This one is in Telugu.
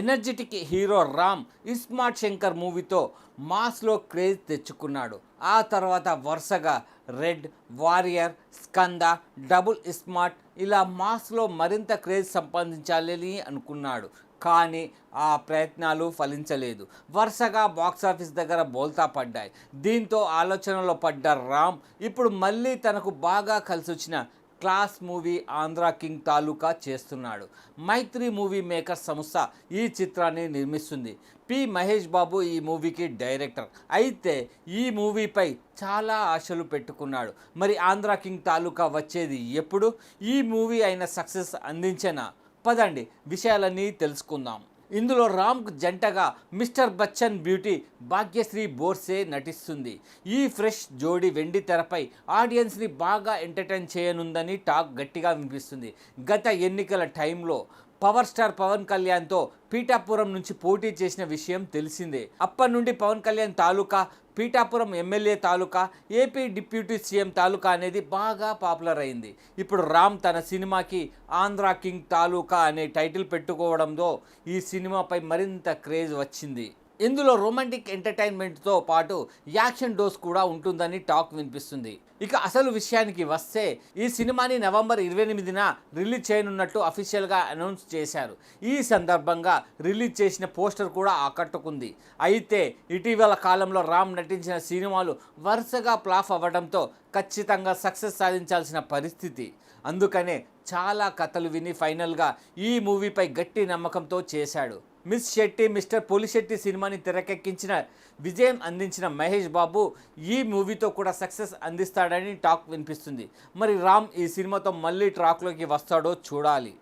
ఎనర్జెటిక్ హీరో రామ్ ఇస్మార్ట్ శంకర్ మూవీతో మాస్లో క్రేజ్ తెచ్చుకున్నాడు. ఆ తర్వాత వరుసగా red warrior Skanda double iSmart ఇలా మాస్లో మరింత క్రేజ్ సంపాదించాలని అనుకున్నాడు. కానీ ఆ ప్రయత్నాలు ఫలించలేదు. వరుసగా బాక్సాఫీస్ దగ్గర బోల్తా పడ్డాయి. దీంతో ఆలోచనలో పడ్డ రామ్ ఇప్పుడు మళ్ళీ తనకు బాగా కలిసి వచ్చిన class movie Andhra king Taluka చేస్తున్నాడు. మైత్రి మూవీ మేకర్ సంస్థ ఈ చిత్రాన్ని నిర్మిస్తుంది. పి. మహేష్ బాబు ఈ మూవీకి డైరెక్టర్. అయితే ఈ మూవీపై చాలా ఆశలు పెట్టుకున్నాడు. మరి ఆంధ్ర కింగ్ తాలూకా వచ్చేది ఎప్పుడు? ఈ మూవీ అయిన సక్సెస్ అందించిన? పదండి విషయాలన్నీ తెలుసుకుందాం. ఇందులో రామ్కు జంటగా మిస్టర్ బచ్చన్ బ్యూటీ భాగ్యశ్రీ బోర్సే నటిస్తుంది. ఈ ఫ్రెష్ జోడి వెండి తెరపై ఆడియన్స్ని బాగా ఎంటర్టైన్ చేయనుందని టాక్ గట్టిగా వినిపిస్తుంది. గత ఎన్నికల టైంలో పవర్ స్టార్ పవన్ కళ్యాణ్తో పీఠాపురం నుంచి పోటీ చేసిన విషయం తెలిసిందే. అప్పటి నుండి పవన్ కళ్యాణ్ తాలూకా పీఠాపురం ఎమ్మెల్యే తాలూకా ఏపీ డిప్యూటీ సీఎం తాలూకా అనేది బాగా పాపులర్ అయింది. ఇప్పుడు రామ్ తన సినిమాకి ఆంధ్ర కింగ్ తాలూకా అనే టైటిల్ పెట్టుకోవడంతో ఈ సినిమాపై మరింత క్రేజ్ వచ్చింది. ఇందులో రొమాంటిక్ ఎంటర్టైన్మెంట్తో పాటు యాక్షన్ డోస్ కూడా ఉంటుందని టాక్ వినిపిస్తుంది. ఇక అసలు విషయానికి వస్తే ఈ సినిమాని నవంబర్ ఇరవై ఎనిమిదిన రిలీజ్ చేయనున్నట్టు అఫీషియల్గా అనౌన్స్ చేశారు. ఈ సందర్భంగా రిలీజ్ చేసిన పోస్టర్ కూడా ఆకట్టుకుంది. అయితే ఇటీవల కాలంలో రామ్ నటించిన సినిమాలు వరుసగా ప్లాఫ్ అవ్వడంతో ఖచ్చితంగా సక్సెస్ సాధించాల్సిన పరిస్థితి. అందుకనే చాలా కథలు విని ఫైనల్గా ఈ మూవీపై గట్టి నమ్మకంతో చేశాడు. మిస్ శెట్టి మిస్టర్ పులిశెట్టి సినిమాని తెరకెక్కించిన విజయం అందించిన మహేష్ బాబు ఈ మూవీతో కూడా సక్సెస్ అందిస్తాడని టాక్ వినిపిస్తుంది. మరి రామ్ ఈ సినిమాతో మళ్ళీ ట్రాక్లోకి వస్తాడో చూడాలి.